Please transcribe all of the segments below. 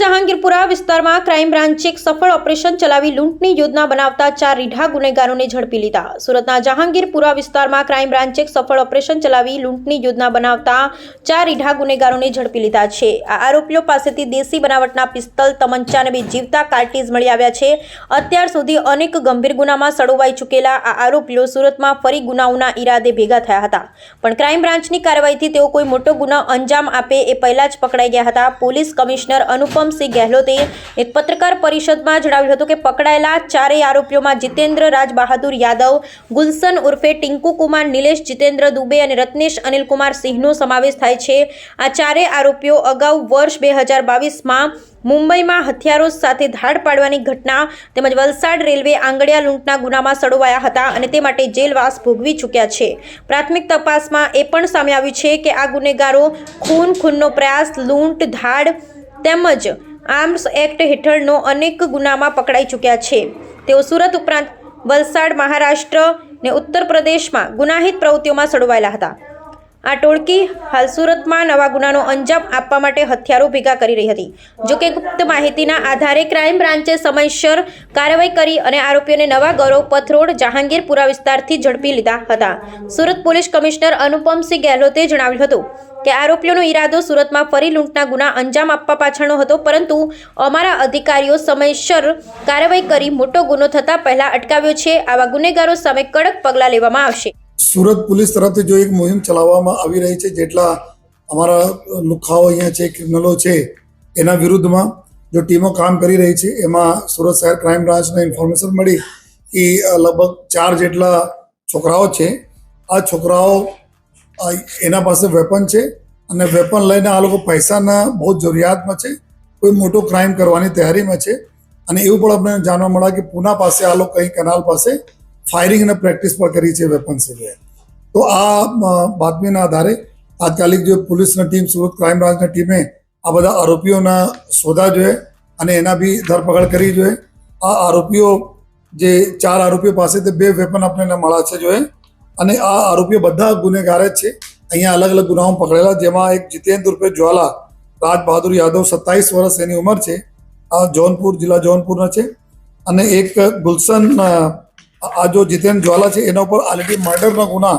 જહાંગીરપુરા વિસ્તારમાં ક્રાઇમ બ્રાન્ચે એક સફળ ઓપરેશન ચલાવી લૂંટની યોજના બનાવતા ચાર રીઢા ગુનેગારોને ઝડપી લીધા. સુરતના જહાંગીરપુરા વિસ્તારમાં ક્રાઇમ બ્રાન્ચે એક સફળ ઓપરેશન ચલાવી લૂંટની યોજના બનાવતા ચાર રીઢા ગુનેગારોને ઝડપી લીધા છે. આ આરોપીઓ પાસેથી દેશી બનાવટના પિસ્તલ, તમંચા અને બે જીવતા કાર્ટીઝ મળી આવ્યા છે. અત્યાર સુધી અનેક ગંભીર ગુનામાં સડોવાઈ ચૂકેલા આ આરોપીઓ સુરતમાં ફરી ગુનાઓના ઈરાદે ભેગા થયા હતા. પણ ક્રાઇમ બ્રાન્ચની કાર્યવાહીથી તેઓ કોઈ મોટો ગુનો અંજામ આપે એ પહેલા જ પકડાઈ ગયા હતા. પોલીસ કમિશનર અનુપમસિંહ ગેહલોતે એક પત્રકાર પરિષદમાં જણાવ્યું હતું કે પકડાયેલા ચારેય આરોપીઓમાં જીતેન્દ્ર રાજ બહાદુર યાદવ, ગુલશન ઉર્ફે ટિંકુ કુમાર, નિલેશ જીતેન્દ્ર દુબે અને રત્નેશ અનિલકુમાર સિંહનો સમાવેશ થાય છે. આ ચારેય આરોપીઓ અગાઉ વર્ષ બે હજાર બાવીસમાં મુંબઈમાં હથિયારો સાથે ધાડ પાડવાની ઘટના તેમજ વલસાડ રેલવે આંગડિયા લૂંટના ગુનામાં સડોવાયા હતા અને તે માટે જેલવાસ ભોગવી ચૂક્યા છે. પ્રાથમિક તપાસમાં એ પણ સામે આવ્યું છે કે આ ગુનેગારો ખૂન ખૂનનો પ્રયાસ, લૂંટ, ધાડ તેમજ આર્મ્સ એક્ટ હેઠળનો અનેક ગુનામાં પકડાઈ ચૂક્યા છે. તેઓ સુરત ઉપરાંત વલસાડ, મહારાષ્ટ્ર ને ઉત્તર પ્રદેશમાં ગુનાહિત પ્રવૃત્તિઓમાં સડવાયેલા હતા. આ ટોળકી હાલ સુરતમાં નવા ગુનાનો અંજામ આપવા માટે હથિયારો ભેગા કરી રહી હતી. જોકે ગુપ્ત માહિતીના આધારે ક્રાઇમ બ્રાન્ચે સમયસર કાર્યવાહી કરી અને આરોપીઓને નવા ગૌરવ પથરોડ જહાંગીરપુરા વિસ્તારથી ઝડપી લીધા હતા. સુરત પોલીસ કમિશનર અનુપમસિંહ ગેહલોતે જણાવ્યું હતું કે આરોપીઓનો ઈરાદો સુરતમાં ફરી લૂંટના ગુના અંજામ આપવા પાછળનો હતો, પરંતુ અમારા અધિકારીઓ સમયસર કાર્યવાહી કરી મોટો ગુનો થતાં પહેલા અટકાવ્યો છે. આવા ગુનેગારો સામે કડક પગલાં લેવામાં આવશે. સુરત પોલીસ તરફથી જો એક મુહિમ ચલાવવામાં આવી રહી છે, જેટલા અમારા લુખાઓ અહીંયા છે, ક્રિમિનલો છે, એના વિરુદ્ધમાં જો ટીમો કામ કરી રહી છે, એમાં સુરત શહેર ક્રાઇમ બ્રાન્ચને ઇન્ફોર્મેશન મળી કે લગભગ ચાર જેટલા છોકરાઓ છે. આ છોકરાઓ એના પાસે વેપન છે અને વેપન લઈને આ લોકો પૈસાના બહુ જરૂરિયાતમાં છે. કોઈ મોટો ક્રાઇમ કરવાની તૈયારીમાં છે. અને એવું પણ અમને જાણવા મળ્યા કે પૂના પાસે આ લોકો કંઈ કેનાલ પાસે ફાયરિંગ અને પ્રેક્ટિસ પણ કરી છે વેપન સિવાય તો આ બાતમીના આધારે તાત્કાલિક જે પોલીસની ટીમ, સુરત ક્રાઇમ બ્રાન્ચની ટીમે આ બધા આરોપીઓના શોધા જોઈએ અને એના બી ધરપકડ કરી જોઈએ આ આરોપીઓ જે ચાર આરોપીઓ પાસેથી બે વેપન આપણને મળ્યા છે જોઈએ અને આ આરોપીઓ બધા ગુનેગાર જ છે. અહીંયા અલગ અલગ ગુનાઓ પકડેલા, જેમાં એક જીતેન્દ્ર રૂપે જ્વાલા, રાજ બહાદુર યાદવ સત્તાવીસ વર્ષ એની ઉંમર છે. આ જૌનપુર, જિલ્લા જૌનપુરના છે. અને એક ગુલશન આ જો જીતેન જ્વાલા છે, એના ઉપર ઓલરેડી મર્ડરના ગુના,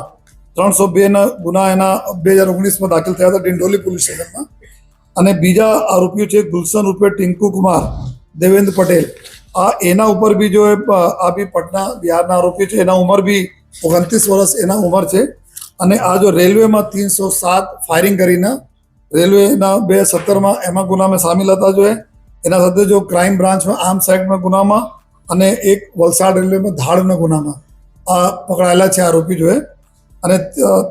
ત્રણસો બેના ગુના એના બે હજાર ઓગણીસમાં દાખલ થયા હતા ડિંડોલી પોલીસ સ્ટેશનમાં. અને બીજા આરોપીઓ છે ગુલશન રૂપે ટિંકુ કુમાર, દેવેન્દ્ર પટેલ. આ એના ઉપર બી જો આ બી પટના બિહારના આરોપીઓ છે, એના ઉંમર બી ઓગણત્રીસ વર્ષ એના ઉંમર છે. અને આ જો રેલવેમાં ત્રણસો સાત ફાયરિંગ કરીને, રેલવેના બે સત્તરમાં એમાં ગુનામાં સામેલ હતા જો એના સાથે જો ક્રાઇમ બ્રાન્ચમાં આર્મ એક્ટના ગુનામાં અને એક વલસાડ રેલવેમાં ધાડના ગુનામાં આ પકડાયેલા છે આરોપી જોએ અને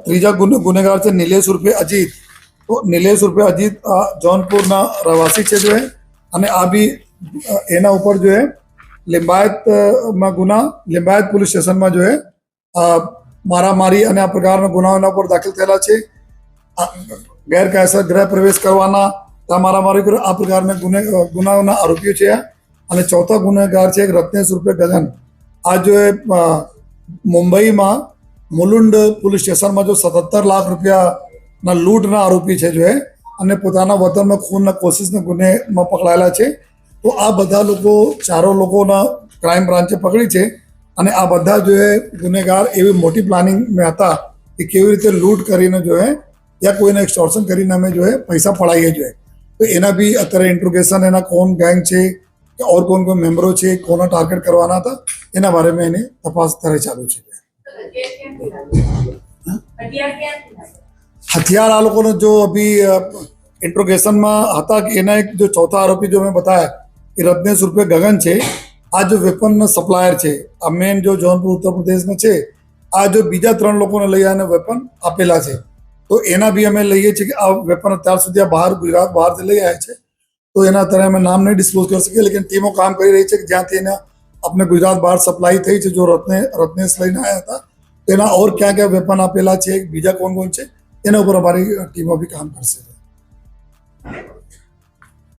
ત્રીજા ગુને ગુનેગાર છે નિલેશ ઉર્ફે અજીત તો નિલેશ ઉર્ફે અજીત આ જૌનપુરના રહેવાસી છે જો એ. અને આ બી એના ઉપર જોએ એ લિંબાયત અ, માં ગુના લિંબાયત પોલીસ સ્ટેશનમાં જોએ મારામારી અને આ પ્રકારના ગુનાઓના પર દાખલ થયેલા છે ગેરકાયદેસર ગૃહ પ્રવેશ કરવાના મારામારી આ પ્રકારના ગુને ગુનાઓના આરોપીઓ છે આ. અને ચોથા ગુનેગાર છે રત્નેશ રૂપે ગગન આ જો મુંબઈમાં મુલુંડ પોલીસ સ્ટેશનમાં જો સત્તર લાખ રૂપિયાના લૂંટના આરોપી છે જો એ, અને પોતાના વતનમાં ખૂનના કોશિશના ગુનેમાં પકડાયેલા છે, તો આ બધા લોકો, ચારો લોકોના ક્રાઇમ બ્રાન્ચે પકડી છે, અને આ બધા જો એ ગુનેગાર એવી મોટી પ્લાનિંગ મેં હતા કે કેવી રીતે લૂંટ કરીને જો એ યા કોઈને એક્સટોર્શન કરીને અમે જો એ પૈસા પડાવીએ જોઈએ તો એના બી અત્યારે ઇન્ટ્રોગેશન એના કોણ ગેંગ છે કે ઓર કોણ કોણ મેમ્બરો છે કોના ટાર્ગેટ કરવાના હતા એના બારેમાં એને તપાસ અત્યારે ચાલુ છે. હથિયાર આ લોકોને જો અભી ઇન્ટ્રોગેશનમાં હતા કે એના એક જો ચોથા આરોપી જો મેં બતાયા એ રત્નેશ રૂપે ગગન છે. આ જો વેપન સપ્લાયર છે. આ મેન જો જૌનપુર ઉત્તર પ્રદેશમાં છે. આ જો બીજા ત્રણ લોકોને લઈ આને વેપન આપેલા છે. તો એના બી અમે લઈએ છીએ કે આ વેપન અત્યાર સુધી આ બહાર ગુજરાત બહારથી લઈ આવ્યા છે. તો એના અત્યારે અમે નામ નહીં ડિસ્ક્લોઝ કરી શકીએ, લેકિન ટીમો કામ કરી રહી છે કે જ્યાંથી એના આપણે ગુજરાત બહાર સપ્લાય થઈ છે, જો રત્ને, રત્નેશ લઈને આવ્યા હતા. તેના ઓર ક્યાં ક્યાં વેપન આપેલા છે, બીજા કોણ કોણ છે, એના ઉપર અમારી ટીમો બી કામ કરશે.